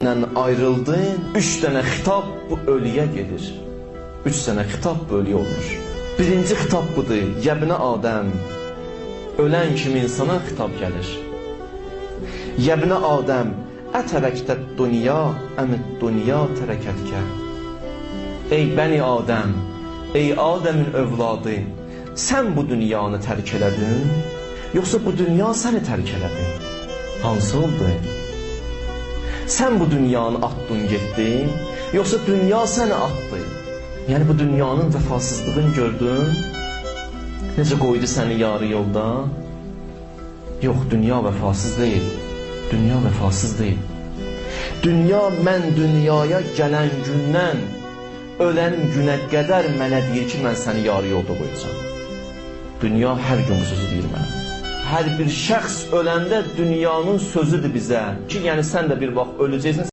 ayrıldın, üç dənə xitab bu ölüyə gedir. Üç dənə xitab bu ölüyə olmuş. Birinci xitab budur, yəbinə Adəm, ölən kimi insana xitab gəlir. Yəbinə Adəm, ətərəkdə dünya, əmid dünya tərəkətkə. Ey bəni Adəm, ey Adəmin övladı, sən bu dünyanı tərk elədin, yoxsa bu dünya səni tərk elədi? Hansı oldu? Sən bu dünyanı atdın getdin, yoxsa dünya səni atdı? Yəni bu dünyanın vəfasızlığını gördün? Necə qoydu səni yarı yolda? Yox, dünya vəfasız deyil. Dünya vəfasız deyil. Dünya mən dünyaya gələn gündən ölən günə qədər mənə deyir ki, mən səni yarı yolda qoyacağam. Dünya hər gün bu sözü deyir mənə. Hər bir şəxs öləndə dünyanın sözüdür bizə ki, yəni sən də bir vaxt öləcəksən.